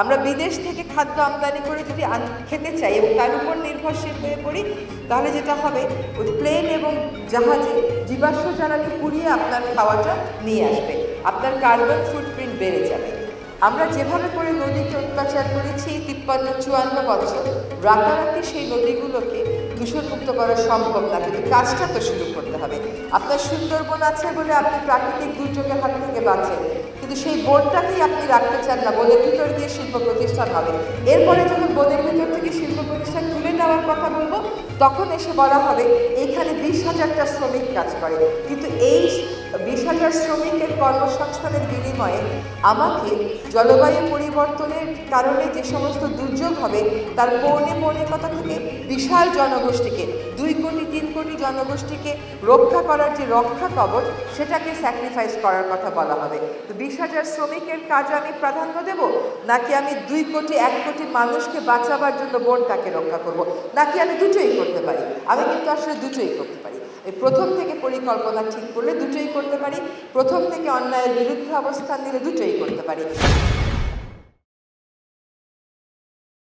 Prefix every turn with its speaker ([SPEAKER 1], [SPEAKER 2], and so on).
[SPEAKER 1] আমরা বিদেশ থেকে খাদ্য আমদানি করে যদি খেতে চাই এবং তার উপর নির্ভরশীল হয়ে পড়ি, তাহলে যেটা হবে, ওই প্লেন এবং জাহাজে জীবাশ্ম জ্বালানি পুড়িয়ে আপনার খাওয়াটা নিয়ে আসবে। আপনার কার্বন ফুটপ্রিন্ট বেড়ে যাবে। আমরা যেভাবে করে নদীকে অত্যাচার করেছি, তিপ্পান্ন, চুয়ান্ন বছর, রাতারাতি সেই নদীগুলোকে দূষণমুক্ত করা সম্ভব না। কিন্তু কাজটা তো শুরু করতে হবে। আপনার সুন্দরবন আছে বলে আপনি প্রাকৃতিক দুর্যোগের হাত থেকে বাঁচেন। সেই বোর্ডটাকেই আপনি রাখতে চান না, বোর্ডের ভিতর দিয়ে শিল্প প্রতিষ্ঠান হবে। এরপরে যখন বোর্ডের ভিতর থেকে শিল্প প্রতিষ্ঠান তুলে নেওয়ার কথা বলব, তখন এসে বলা হবে, এখানে বিশ হাজারটা শ্রমিক কাজ করে। কিন্তু এই বিশ হাজার শ্রমিকের কর্মসংস্থানের বিনিময়ে আমাকে জলবায়ু পরিবর্তনের কারণে যে সমস্ত দুর্যোগ হবে, তার পৌনে পৌনিকতা থেকে বিশাল জনগোষ্ঠীকে, দুই কোটি, তিন কোটি জনগোষ্ঠীকে রক্ষা করার যে রক্ষা কবচ, সেটাকে স্যাক্রিফাইস করার কথা বলা হবে। তো বিশ হাজার শ্রমিকের কাজ আমি প্রাধান্য দেব, নাকি আমি দুই কোটি, এক কোটি মানুষকে বাঁচাবার জন্য বনটাকে রক্ষা করব? নাকি আমি দুটোই করতে পারি? আমি কিন্তু আসলে দুটোই করতে পারি। এই প্রথম থেকে পরিকল্পনা ঠিক করলে দুটোই করতে পারি প্রথম থেকে অন্যায়ের বিরুদ্ধে অবস্থান নিলে দুটোই করতে পারি।